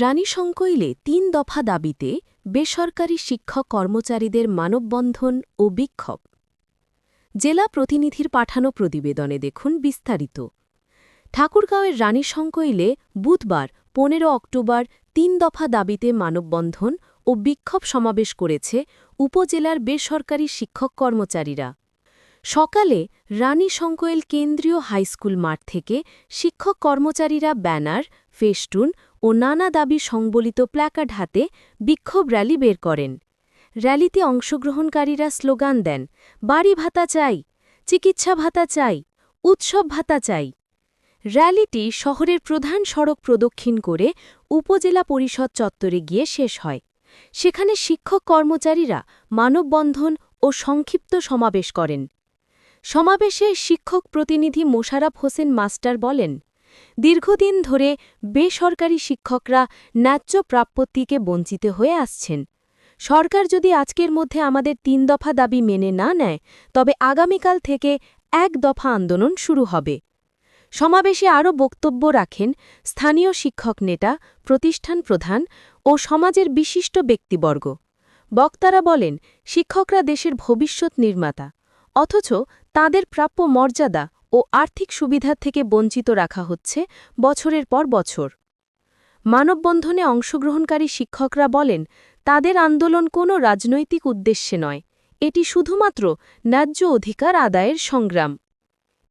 রানীশঙ্কইলে তিন দফা দাবিতে বেসরকারি শিক্ষক কর্মচারীদের মানববন্ধন ও বিক্ষোভ। জেলা প্রতিনিধির পাঠানো প্রতিবেদনে দেখুন বিস্তারিত। ঠাকুরগাঁওয়ের রানী রানীশঙ্কইলে বুধবার, পনেরো অক্টোবর, তিন দফা দাবিতে মানববন্ধন ও বিক্ষোভ সমাবেশ করেছে উপজেলার বেসরকারি শিক্ষক কর্মচারীরা। সকালে রানী শঙ্কয়েল কেন্দ্রীয় হাইস্কুল মাঠ থেকে শিক্ষক কর্মচারীরা ব্যানার, ফেস্টুন ও নানা দাবি সংবলিত প্ল্যাকার্ড হাতে বিক্ষোভ র্যালি বের করেন। র্যালিতে অংশগ্রহণকারীরা স্লোগান দেন, বাড়ি ভাতা চাই, চিকিৎসা ভাতা চাই, উৎসব ভাতা চাই। র্যালিটি শহরের প্রধান সড়ক প্রদক্ষিণ করে উপজেলা পরিষদ চত্বরে গিয়ে শেষ হয়। সেখানে শিক্ষক কর্মচারীরা মানববন্ধন ও সংক্ষিপ্ত সমাবেশ করেন। সমাবেশে শিক্ষক প্রতিনিধি মোশারফ হোসেন মাস্টার বলেন দীর্ঘদিন ধরে বেসরকারি শিক্ষকরা ন্যায্য প্রাপ্যতিকে বঞ্চিত হয়ে আসছেন। সরকার যদি আজকের মধ্যে আমাদের তিন দফা দাবি মেনে না নেয়, তবে আগামীকাল থেকে এক দফা আন্দোলন শুরু হবে। সমাবেশে আরও বক্তব্য রাখেন স্থানীয় শিক্ষক নেতা, প্রতিষ্ঠান প্রধান ও সমাজের বিশিষ্ট ব্যক্তিবর্গ। বক্তারা বলেন, শিক্ষকরা দেশের ভবিষ্যৎ নির্মাতা, অথচ তাদের প্রাপ্য মর্যাদা ও আর্থিক সুবিধা থেকে বঞ্চিত রাখা হচ্ছে বছরের পর বছর। মানববন্ধনে অংশগ্রহণকারী শিক্ষকরা বলেন, তাদের আন্দোলন কোনো রাজনৈতিক উদ্দেশ্যে নয়, এটি শুধুমাত্র ন্যায্য অধিকার আদায়ের সংগ্রাম।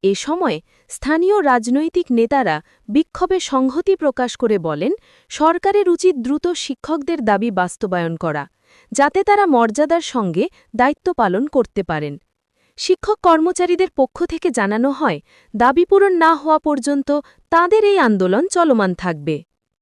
এ সময় স্থানীয় রাজনৈতিক নেতারা বিক্ষোভে সংহতি প্রকাশ করে বলেন, সরকারের উচিত দ্রুত শিক্ষকদের দাবি বাস্তবায়ন করা, যাতে তারা মর্যাদার সঙ্গে দায়িত্ব পালন করতে পারেন। শিক্ষক কর্মচারীদের পক্ষ থেকে জানানো হয়, দাবি পূরণ না হওয়া পর্যন্ত তাদের এই আন্দোলন চলমান থাকবে।